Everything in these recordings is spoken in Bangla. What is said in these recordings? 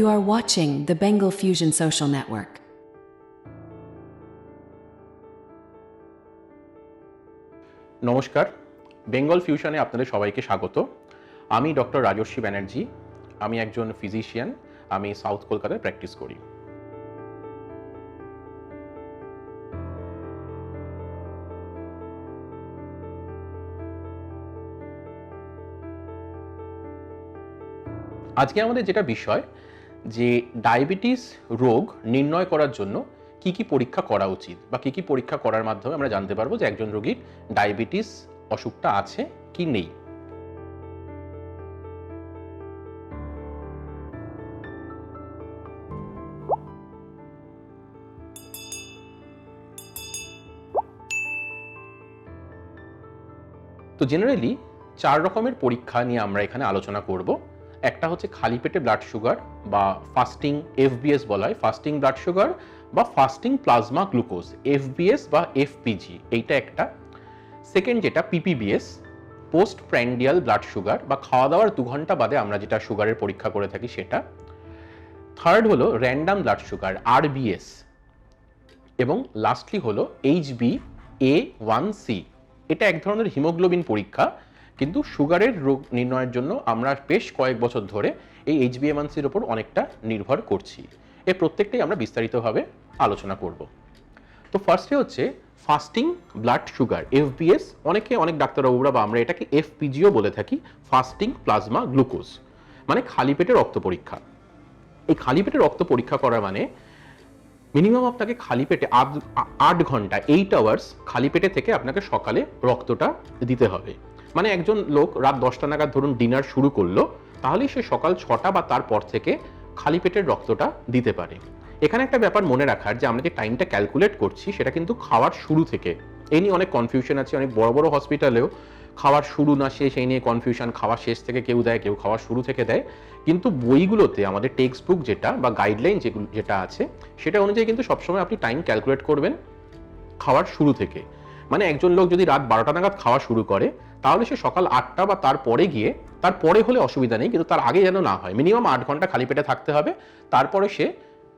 You are watching the Bengal Fusion Social Network. নমস্কার। বেঙ্গল ফিউশনে আপনাদের সবাইকে স্বাগত। আমি ডক্টর রাজস্বী ব্যানার্জি। আমি একজন ফিজিশিয়ান। আমি সাউথ কলকাতায় প্র্যাকটিস করি। আজকে আমাদের যেটা বিষয় যে ডায়াবেটিস রোগ নির্ণয় করার জন্য কি কি পরীক্ষা করা উচিত বা কি কি পরীক্ষা করার মাধ্যমে আমরা জানতে পারব যে একজন রোগীর ডায়াবেটিস অসুখটা আছে কি নেই। তো জেনারেলি চার রকমের পরীক্ষা নিয়ে আমরা এখানে আলোচনা করব। একটা হচ্ছে খালি পেটে ব্লাড সুগার বা ফাস্টিং এফবিএস বলা হয় ফাস্টিং ব্লাড সুগার বা ফাস্টিং প্লাজমা গ্লুকোজ এফবিএস বা এফপিজি এইটা একটা। সেকেন্ড যেটা PPBS post prandial blood sugar বা খাওয়া দাওয়ার দু ঘণ্টা বাদে আমরা যেটা সুগারের পরীক্ষা করে থাকি সেটা। থার্ড হলো র্যান্ডাম ব্লাড সুগার আরবিএস এবং লাস্টলি হলো এইচবি এ ওয়ান সি এটা এক ধরনের হিমোগ্লোবিন পরীক্ষা। কিন্তু সুগারের রোগ নির্ণয়ের জন্য আমরা বেশ কয়েক বছর ধরে এই এইচবিএমআনসির ওপর অনেকটা নির্ভর করছি। এর প্রত্যেকটাই আমরা বিস্তারিতভাবে আলোচনা করব। তো ফার্স্টে হচ্ছে ফাস্টিং ব্লাড সুগার এফবিএস অনেকে অনেক ডাক্তারবাবুরা বা আমরা এটাকে এফপিজিও বলে থাকি ফাস্টিং প্লাজমা গ্লুকোজ মানে খালি পেটে রক্ত পরীক্ষা। এই খালি পেটে রক্ত পরীক্ষা করা মানে মিনিমাম আপনাকে খালি পেটে আট- আট ঘণ্টা এইট আওয়ার্স খালি পেটে থেকে আপনাকে সকালে রক্তটা দিতে হবে। মানে একজন লোক রাত দশটা নাগাদ ধরুন ডিনার শুরু করল, তাহলেই সে সকাল ছটা বা তারপর থেকে খালি পেটের রক্তটা দিতে পারে। এখানে একটা ব্যাপার মনে রাখার যে আমরা যে টাইমটা ক্যালকুলেট করছি, সেটা কিন্তু খাওয়ার শুরু থেকে এই নিয়ে অনেক কনফিউশন আছে, অনেক বড় বড় হসপিটালেও খাওয়ার শুরু না শেষ, এই নিয়ে কনফিউশন খাওয়ার শেষ থেকে কেউ দেয়, কেউ খাওয়ার শুরু থেকে দেয়। কিন্তু বইগুলোতে আমাদের টেক্সট বুক যেটা বা গাইডলাইন যেগুলো যেটা আছে, সেটা অনুযায়ী কিন্তু সবসময় আপনি টাইম ক্যালকুলেট করবেন খাওয়ার শুরু থেকে। মানে একজন লোক যদি রাত বারোটা নাগাদ খাওয়া শুরু করে তাহলে সে সকাল আটটা বা তারপরে গিয়ে তারপরে হলে অসুবিধা নেই, কিন্তু তার আগে যেন না হয়। মিনিমাম আট ঘণ্টা খালি পেটে থাকতে হবে, তারপরে সে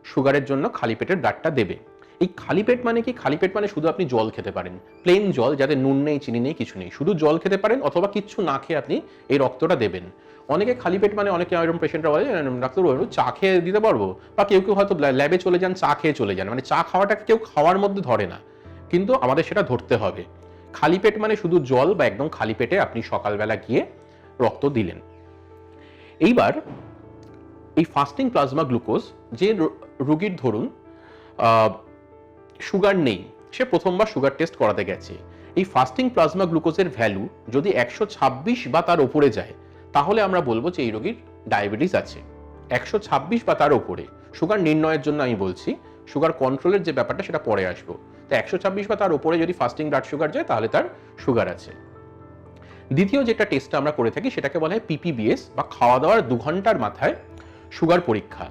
সুগারের জন্য খালি পেটের ব্লাডটা দেবে। এই খালি পেট মানে কি? খালি পেট মানে শুধু আপনি জল খেতে পারেন। প্লেন জল, যাতে নুন নেই, চিনি নেই, কিছু নেই। শুধু জল খেতে পারেন, অথবা কিচ্ছু না খেয়ে আপনি এই রক্তটা দেবেন। অনেকে খালি পেট মানে অনেকে এরকম পেশেন্টরা বলে ডাক্তারবাবু একটু চা খেয়ে দিতে পারব? বা কেউ কেউ হয়তো ল্যাবে চলে যান, চা খেয়ে চলে যান। মানে চা খাওয়াটাকে কেউ খাওয়ার মধ্যে ধরে না। কিন্তু আমাদের সেটা ধরতে হবে। খালি পেট মানে শুধু জল বা একদম খালি পেটে আপনি সকালবেলা গিয়ে রক্ত দিলেন। এইবার এই ফাস্টিং প্লাজমা গ্লুকোজ যে রোগীর ধরুন সুগার নেই, সে প্রথমবার সুগার টেস্ট করাতে গেছে। এই ফাস্টিং প্লাজমা গ্লুকোজের ভ্যালু যদি একশো ছাব্বিশ বা তার ওপরে যায়, তাহলে আমরা বলব যে এই রোগীর ডায়াবেটিস আছে। একশো ছাব্বিশ বা তার ওপরে। সুগার নির্ণয়ের জন্য আমি বলছি, সুগার কন্ট্রোলের যে ব্যাপারটা সেটা পরে আসব। তো একশো ছাব্বিশ বা তার উপরে যদি ফাস্টিং ব্লাড সুগার যায়, তাহলে তার সুগার আছে। দ্বিতীয় যেটা টেস্টটা আমরা করে থাকি, সেটাকে বলা হয় পিপিবিএস বা খাওয়া দাওয়ার দু ঘণ্টার মাথায় সুগার পরীক্ষা।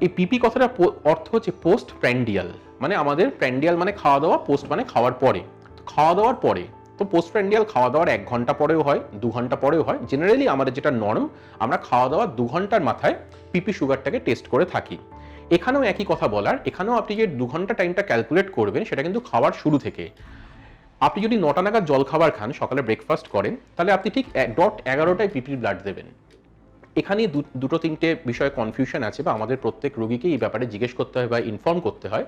এই পিপি কথাটা অর্থ হচ্ছে পোস্ট প্র্যান্ডিয়াল মানে আমাদের প্র্যান্ডিয়াল মানে খাওয়া দাওয়া পোস্ট মানে খাওয়ার পরে। খাওয়া দাওয়ার পরে, তো পোস্ট প্র্যান্ডিয়াল খাওয়া দাওয়ার এক ঘণ্টা পরেও হয়, দু ঘণ্টা পরেও হয়। জেনারেলি আমাদের যেটা নর্ম আমরা খাওয়া দাওয়ার দু ঘণ্টার মাথায় পিপি সুগারটাকে টেস্ট করে থাকি। এখানেও একই কথা বলার। এখানেও আপনি যে দু ঘণ্টা টাইমটা ক্যালকুলেট করবেন, সেটা কিন্তু খাওয়ার শুরু থেকে। আপনি যদি নটা নাগাদ জল খাবার খান, সকালে ব্রেকফাস্ট করেন, তাহলে আপনি ঠিক ডট এগারোটায় পিপির ব্লাড দেবেন। এখানে দুটো তিনটে বিষয়ে কনফিউশন আছে বা আমাদের প্রত্যেক রোগীকে এই ব্যাপারে জিজ্ঞেস করতে হয় বা ইনফর্ম করতে হয়।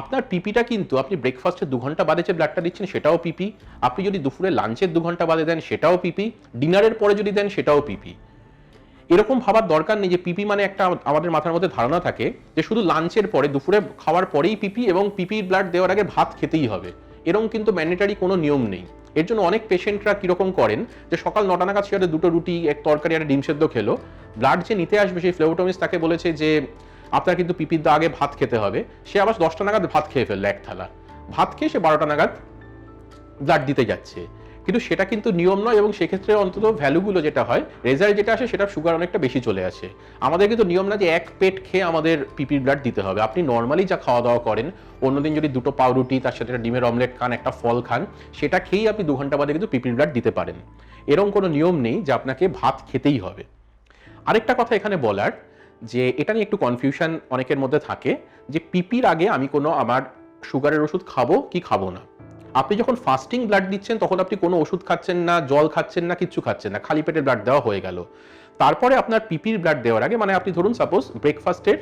আপনার পিপিটা কিন্তু আপনি ব্রেকফাস্টে দু ঘণ্টা বাদে যে ব্লাডটা দিচ্ছেন, সেটাও পিপি আপনি যদি দুপুরে লাঞ্চের দু ঘণ্টা বাদে দেন, সেটাও পিপি ডিনারের পরে যদি দেন, সেটাও পিপি এরকম ভাবার দরকার নেই যে পিপি মানে একটা আমাদের মাথার মধ্যে ধারণা থাকে যে শুধু লাঞ্চের পরে, দুপুরে খাওয়ার পরেই পিপি এবং পিপির ব্লাড দেওয়ার আগে ভাত খেতেই হবে। এরকম কিন্তু ম্যান্ডেটারি কোনো নিয়ম নেই। এর জন্য অনেক পেশেন্টরা কীরকম করেন? যে সকাল নটা নাগাদ সে দুটো রুটি, এক তরকারি আর ডিম সেদ্ধ খেলো। ব্লাড যে নিতে আসবে, সেই ফ্লেবোটমিস তাকে বলেছে যে, আপনার কিন্তু পিপির দা আগে ভাত খেতে হবে। সে আবার দশটা নাগাদ ভাত খেয়ে ফেলল এক থালা। ভাত খেয়ে সে বারোটা নাগাদ ব্লাড দিতে যাচ্ছে। কিন্তু সেটা কিন্তু নিয়ম নয় এবং সেক্ষেত্রে অন্তত ভ্যালুগুলো যেটা হয় রেজাল্ট যেটা আসে সেটা সুগার অনেকটা বেশি চলে আসে। আমাদের কিন্তু নিয়ম না যে এক পেট খেয়ে আমাদের পিপির ব্লাড দিতে হবে। আপনি নর্মালি যা খাওয়া দাওয়া করেন, অন্যদিন যদি দুটো পাউরুটি, তার সাথে একটা ডিমের অমলেট খান, একটা ফল খান, সেটা খেয়েই আপনি দু ঘণ্টা বাদে কিন্তু পিপির ব্লাড দিতে পারেন। এরকম কোনো নিয়ম নেই যে আপনাকে ভাত খেতেই হবে। আরেকটা কথা এখানে বলার, যে এটা নিয়ে একটু কনফিউশন অনেকের মধ্যে থাকে, যে পিপির আগে আমি কোনো আমার সুগারের ওষুধ খাব কি খাব না? আপনি যখন ফাস্টিং ব্লাড দিচ্ছেন, তখন আপনি কোনো ওষুধ খাচ্ছেন না, জল খাচ্ছেন না, কিচ্ছু খাচ্ছেন না, খালি পেটে ব্লাড দেওয়া হয়ে গেল। তারপরে আপনার পিপির ব্লাড দেওয়ার আগে মানে আপনি ধরুন সাপোজ ব্রেকফাস্টের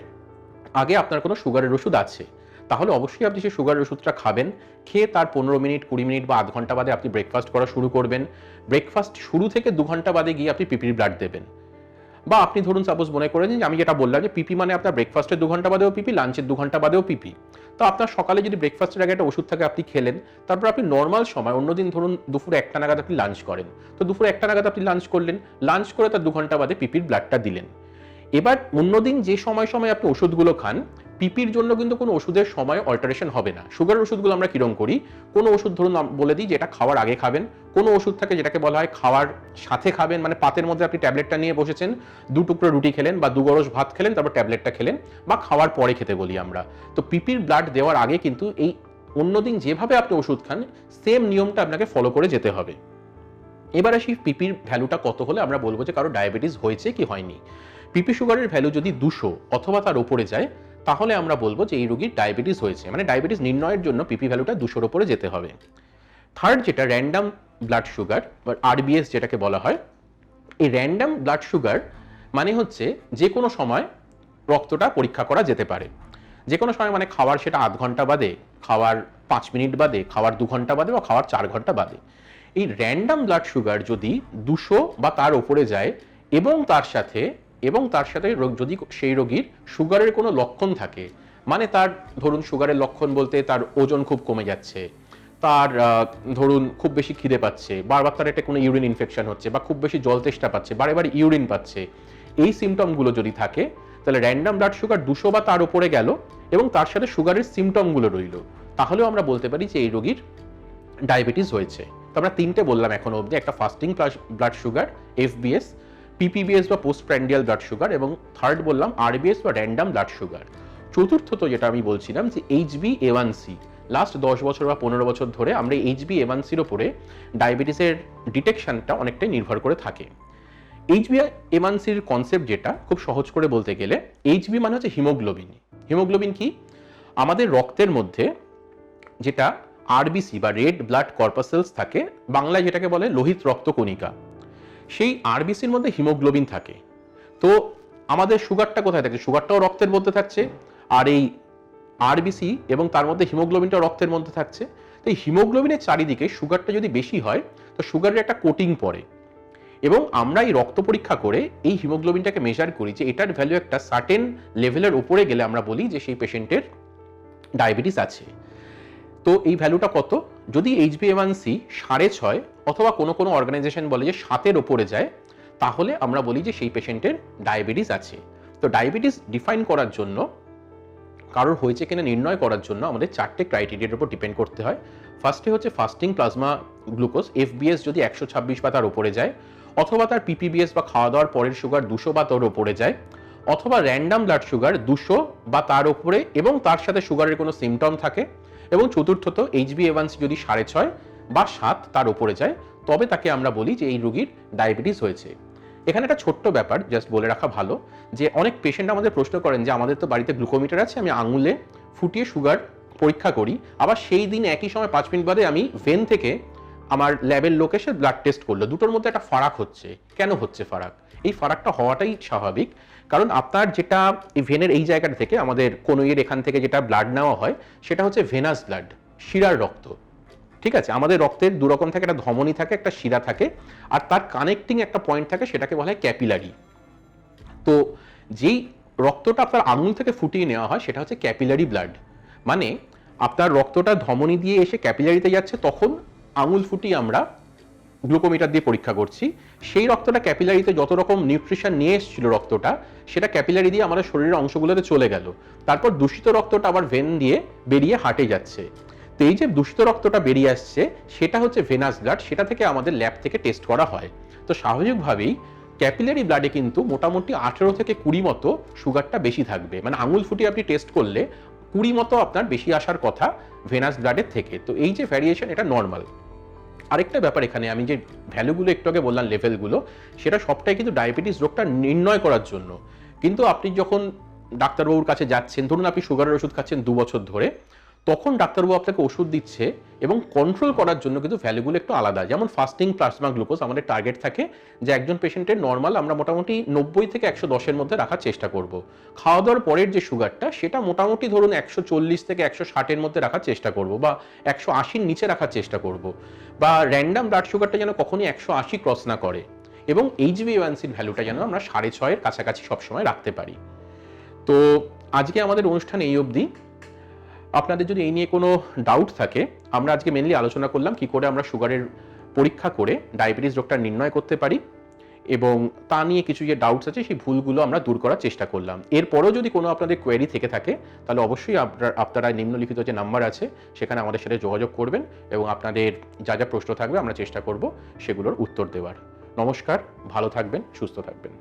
আগে আপনার কোনো সুগারের ওষুধ আছে, তাহলে অবশ্যই আপনি সেই সুগারের ওষুধটা খাবেন, খেয়ে তার পনেরো মিনিট, কুড়ি মিনিট বা আধ ঘণ্টা বাদে আপনি ব্রেকফাস্ট করা শুরু করবেন। ব্রেকফাস্ট শুরু থেকে দু ঘণ্টা বাদে গিয়ে আপনি পিপির ব্লাড দেবেন। বা আপনি ধরুন সাপোজ মনে করেন যে, আমি যেটা বললাম যে, পিপি মানে আপনার ব্রেকফাস্টের দু ঘণ্টা বাদেও পিপি লাঞ্চের দু ঘণ্টা বাদেও পিপি। তো আপনার সকালে যদি ব্রেকফাস্টের আগে একটা ওষুধ থাকে, আপনি খেলেন। তারপর আপনি নর্মাল সময়, অন্যদিন ধরুন দুপুর একটা নাগাদ আপনি লাঞ্চ করেন। তো দুপুর একটা নাগাদ আপনি লাঞ্চ করলেন। লাঞ্চ করে তার দু ঘণ্টা বাদে পিপির ব্লাডটা দিলেন। এবার অন্যদিন যে সময় সময় আপনি ওষুধগুলো খান পিপির জন্য কিন্তু কোনো ওষুধের সময় অল্টারেশন হবে না। সুগারের ওষুধগুলো আমরা কিরম করি? কোনো ওষুধ ধরুন বলে দিই যে এটা খাওয়ার আগে খাবেন। কোনো ওষুধ থাকে যেটাকে বলা হয় খাওয়ার সাথে খাবেন মানে পাতের মধ্যে আপনি ট্যাবলেটটা নিয়ে বসেছেন, দু টুকরো রুটি খেলেন বা দু গরস ভাত খেলেন, তারপর ট্যাবলেটটা খেলেন বা খাওয়ার পরে খেতে বলি আমরা। তো পিপির ব্লাড দেওয়ার আগে কিন্তু এই অন্যদিন যেভাবে আপনি ওষুধ খান সেম নিয়মটা আপনাকে ফলো করে যেতে হবে। এবার আসি পিপির ভ্যালুটা কত হলে আমরা বলব যে কারও ডায়াবেটিস হয়েছে কি হয়নি। পিপি সুগারের ভ্যালু যদি দুশো অথবা তার উপরে যায় তাহলে আমরা বলব যে এই রোগীর ডায়াবেটিস হয়েছে। মানে ডায়াবেটিস নির্ণয়ের জন্য পিপি ভ্যালুটা দুশোর ওপরে যেতে হবে। থার্ড যেটা র্যান্ডাম ব্লাড সুগার বা আরবিএস যেটাকে বলা হয়, এই র্যান্ডাম ব্লাড সুগার মানে হচ্ছে যে কোনো সময় রক্তটা পরীক্ষা করা যেতে পারে। যে কোনো সময় মানে খাওয়ার সেটা আধ ঘণ্টা বাদে, খাওয়ার পাঁচ মিনিট বাদে, খাওয়ার দু ঘণ্টা বাদে বা খাওয়ার চার ঘণ্টা বাদে। এই র্যান্ডাম ব্লাড সুগার যদি দুশো বা তার ওপরে যায় এবং তার সাথে এবং তার সাথে রোগ- যদি সেই রোগীর সুগারের কোনো লক্ষণ থাকে মানে তার ধরুন সুগারের লক্ষণ বলতে তার ওজন খুব কমে যাচ্ছে, তার ধরুন খুব বেশি খিদে পাচ্ছে, বারবার তার একটা কোনো ইউরিন ইনফেকশন হচ্ছে বা খুব বেশি জল তেষ্টা পাচ্ছে, বারে বারে ইউরিন পাচ্ছে, এই সিমটমগুলো যদি থাকে, তাহলে র্যান্ডাম ব্লাড সুগার দুশো বা তার উপরে গেল এবং তার সাথে সুগারের সিমটমগুলো রইল। তাহলেও আমরা বলতে পারি যে এই রোগীর ডায়াবেটিস হয়েছে। তো আমরা তিনটে বললাম এখনও অবধি, একটা fasting blood sugar FBS PPBS বা পোস্ট প্র্যান্ডিয়াল ব্লাড সুগার এবং থার্ড বললাম আরবিএস বা র্যান্ডাম ব্লাড সুগার চতুর্থত যেটা আমি বলছিলাম যে HB A one C last দশ বছর বা পনেরো বছর ধরে আমরা এইচবি এ ওয়ান সির ওপরে ডায়াবেটিসের ডিটেকশনটা অনেকটাই নির্ভর করে থাকে। এইচবি সির কনসেপ্ট যেটা, খুব সহজ করে বলতে গেলে এইচবি মানে হচ্ছে হিমোগ্লোবিন। হিমোগ্লোবিন কি? আমাদের রক্তের মধ্যে যেটা আরবিসি বা রেড ব্লাড কর্পাসেলস থাকে, বাংলায় যেটাকে বলে লোহিত রক্তকণিকা। সেই আরবিসির মধ্যে হিমোগ্লোবিন থাকে। তো আমাদের সুগারটা কোথায় থাকে? সুগারটাও রক্তের মধ্যে থাকছে, আর এই আরবিসি এবং তার মধ্যে হিমোগ্লোবিনটা রক্তের মধ্যে থাকছে। তো এই হিমোগ্লোবিনের চারিদিকে সুগারটা যদি বেশি হয়, তো সুগারের একটা কোটিং পড়ে। এবং আমরা এই রক্ত পরীক্ষা করে এই হিমোগ্লোবিনটাকে মেজার করি যে এটার ভ্যালু একটা সার্টেন লেভেলের উপরে গেলে আমরা বলি যে সেই পেশেন্টের ডায়াবেটিস আছে। তো এই ভ্যালুটা কত? যদি এইচবিএমআনসি সাড়ে ছয় অথবা কোনো কোনো অর্গানাইজেশন বলে যে সাতের ওপরে যায়, তাহলে আমরা বলি যে সেই পেশেন্টের ডায়াবেটিস আছে। তো ডায়াবেটিস ডিফাইন করার জন্য, কারোর হয়েছে কিনা নির্ণয় করার জন্য আমাদের চারটে ক্রাইটেরিয়ার উপর ডিপেন্ড করতে হয়। ফার্স্টে হচ্ছে ফাস্টিং প্লাজমা গ্লুকোজ এফবিএস যদি একশো ছাব্বিশ বা তার উপরে যায়, অথবা তার পিপিবিএস বা খাওয়া দাওয়ার পরের সুগার দুশো বা তার উপরে যায়, অথবা র্যান্ডাম ব্লাড সুগার দুশো বা তার উপরে এবং তার সাথে সুগারের কোনো সিমটম থাকে এবং চতুর্থত এইচবি এভান্স যদি সাড়ে ছয় বা সাত তার উপরে যায়, তবে তাকে আমরা বলি যে এই রুগীর ডায়াবেটিস হয়েছে। এখানে একটা ছোট্ট ব্যাপার জাস্ট বলে রাখা ভালো, যে অনেক পেশেন্ট আমাদের প্রশ্ন করেন যে আমাদের তো বাড়িতে গ্লুকোমিটার আছে, আমি আঙুলে ফুটিয়ে সুগার পরীক্ষা করি, আবার সেই দিন একই সময় পাঁচ মিনিট বাদে আমি ভেন থেকে আমার ল্যাবের লোক ব্লাড টেস্ট করল। দুটোর মধ্যে একটা ফারাক হচ্ছে। কেন হচ্ছে ফারাক? এই ফারাকটা হওয়াটাই স্বাভাবিক। কারণ আপনার যেটা এই ভেনের এই জায়গাটা থেকে, আমাদের কনুইয়ের এখান থেকে যেটা ব্লাড নেওয়া হয়, সেটা হচ্ছে ভেনাস ব্লাড শিরার রক্ত। ঠিক আছে? আমাদের রক্তের দু রকম থাকে, একটা ধমনী থাকে, একটা শিরা থাকে, আর তার কানেক্টিং একটা পয়েন্ট থাকে, সেটাকে বলা হয় ক্যাপিলারি তো যেই রক্তটা আপনার আঙুল থেকে ফুটিয়ে নেওয়া হয়, সেটা হচ্ছে ক্যাপিলারি ব্লাড মানে আপনার রক্তটা ধমনী দিয়ে এসে ক্যাপিলারিতে যাচ্ছে, তখন আঙুল ফুটিয়ে আমরা গ্লুকোমিটার দিয়ে পরীক্ষা করছি। সেই রক্তটা ক্যাপিলারিতে যত রকম নিউট্রিশন নিয়ে এসেছিল রক্তটা, সেটা ক্যাপিলারি দিয়ে আমাদের শরীরের অংশগুলোতে চলে গেল। তারপর দূষিত রক্তটা আবার ভেন দিয়ে বেরিয়ে হাটে যাচ্ছে। তো এই যে দূষিত রক্তটা বেরিয়ে আসছে, সেটা হচ্ছে ভেনাস ব্লাড সেটা থেকে আমাদের ল্যাব থেকে টেস্ট করা হয়। তো স্বাভাবিকভাবেই ক্যাপিলারি ব্লাডে কিন্তু মোটামুটি আঠেরো থেকে কুড়ি মতো সুগারটা বেশি থাকবে। মানে আঙুল ফুটিয়ে আপনি টেস্ট করলে কুড়ি মতো আপনার বেশি আসার কথা ভেনাস ব্লাডের থেকে। তো এই যে ভ্যারিয়েশন এটা নর্মাল আরেকটা ব্যাপার এখানে, আমি যে ভ্যালুগুলো একটু আগে বললাম লেভেলগুলো সেটা সবটাই কিন্তু ডায়াবেটিস রোগটা নির্ণয় করার জন্য। কিন্তু আপনি যখন ডাক্তারবাবুর কাছে যাচ্ছেন, ধরুন আপনি সুগারের ওষুধ খাচ্ছেন দু বছর ধরে তখন ডাক্তারবাবু আপনাকে ওষুধ দিচ্ছে এবং কন্ট্রোল করার জন্য কিন্তু ভ্যালুগুলো একটু আলাদা। যেমন ফাস্টিং প্লাজমা গ্লুকোজ আমাদের টার্গেট থাকে যে একজন পেশেন্টের নর্মাল আমরা মোটামুটি নব্বই থেকে একশো দশের মধ্যে রাখার চেষ্টা করব। খাওয়া দাওয়ার পরের যে সুগারটা সেটা মোটামুটি ধরুন একশো চল্লিশ থেকে একশো ষাটের মধ্যে রাখার চেষ্টা করব বা একশো আশির নিচে রাখার চেষ্টা করব। বা র্যান্ডাম ব্লাড সুগারটা যেন কখনই একশো আশি ক্রস না করে এবং এইচবি ওয়ানসির ভ্যালুটা যেন আমরা সাড়ে ছয়ের কাছাকাছি সবসময় রাখতে পারি। তো আজকে আমাদের অনুষ্ঠান এই অবধি। আপনাদের যদি এই নিয়ে কোনো ডাউট থাকে, আমরা আজকে মেনলি আলোচনা করলাম কি করে আমরা সুগারের পরীক্ষা করে ডায়াবেটিস রোগটা নির্ণয় করতে পারি এবং তা নিয়ে কিছু যে ডাউটস আছে, সেই ভুলগুলো আমরা দূর করার চেষ্টা করলাম। এরপরেও যদি কোনো আপনাদের কোয়েরি থেকে থাকে, তাহলে অবশ্যই আপনার, আপনারা নিম্নলিখিত যে নাম্বার আছে, সেখানে আমাদের সাথে যোগাযোগ করবেন এবং আপনাদের যা যা প্রশ্ন থাকবে আমরা চেষ্টা করব সেগুলোর উত্তর দেওয়ার। নমস্কার, ভালো থাকবেন, সুস্থ থাকবেন।